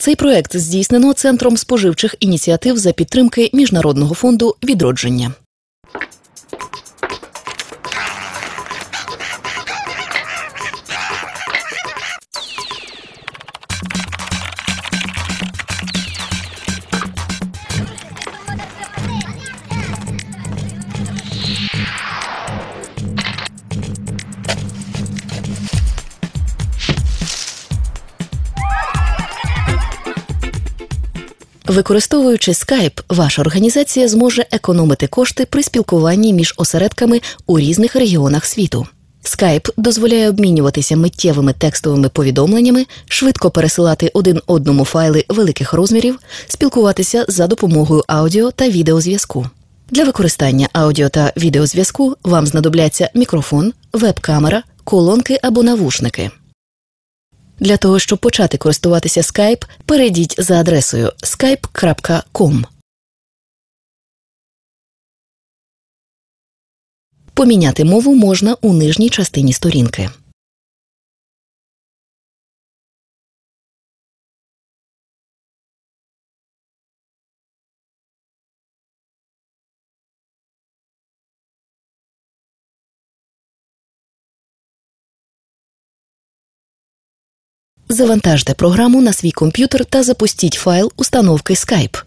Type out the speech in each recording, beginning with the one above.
Цей проект здійснено Центром споживчих ініціатив за підтримки Міжнародного фонду відродження. Використовуючи Skype, ваша організація зможе економити кошти при спілкуванні між осередками у різних регіонах світу. Skype дозволяє обмінюватися миттєвими текстовими повідомленнями, швидко пересилати один одному файли великих розмірів, спілкуватися за допомогою аудіо та відеозв'язку. Для використання аудіо та відеозв'язку вам знадобляться мікрофон, веб-камера, колонки або навушники. Для того, щоб почати користуватися Skype, перейдіть за адресою skype.com. Поміняти мову можна у нижній частині сторінки. Завантажте програму на свій комп'ютер та запустіть файл установки Skype.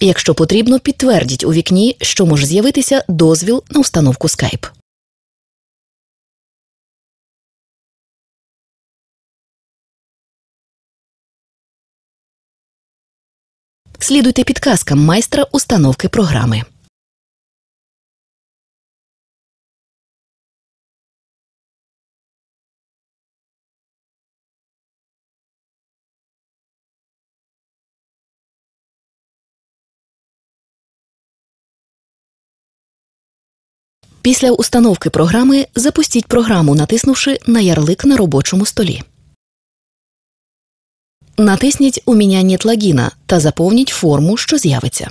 Якщо потрібно, підтвердіть у вікні, що може з'явитися дозвіл на установку Skype. Слідуйте підказкам майстра установки програми. Після установки програми запустіть програму, натиснувши на ярлик на робочому столі. Натисніть у мене нет логіна та заповніть форму, що з'явиться.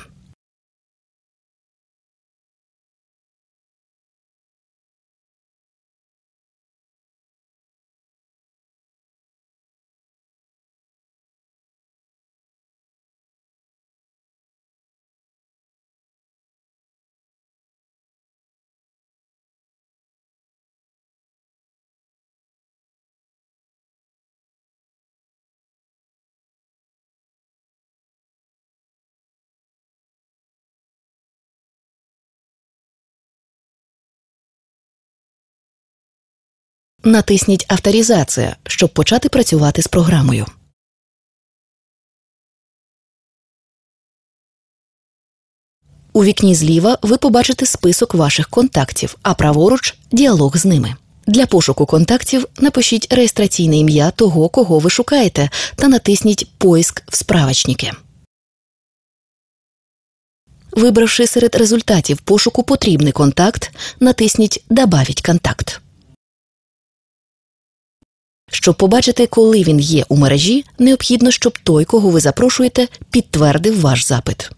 Натисніть Авторизація, щоб почати працювати з програмою. У вікні зліва ви побачите список ваших контактів, а праворуч діалог з ними. Для пошуку контактів напишіть реєстраційне ім'я того, кого ви шукаєте, та натисніть Поиск в справочнике. Вибравши серед результатів пошуку потрібний контакт, натисніть Добавить контакт. Щоб побачити, коли він є у мережі, необхідно, щоб той, кого ви запрошуєте, підтвердив ваш запит.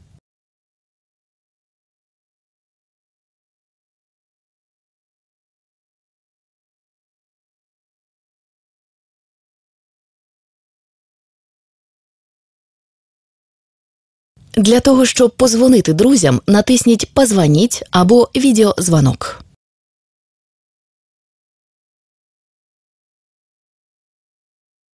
Для того, щоб позвонити друзям, натисніть Позвоніть або відеозвонок.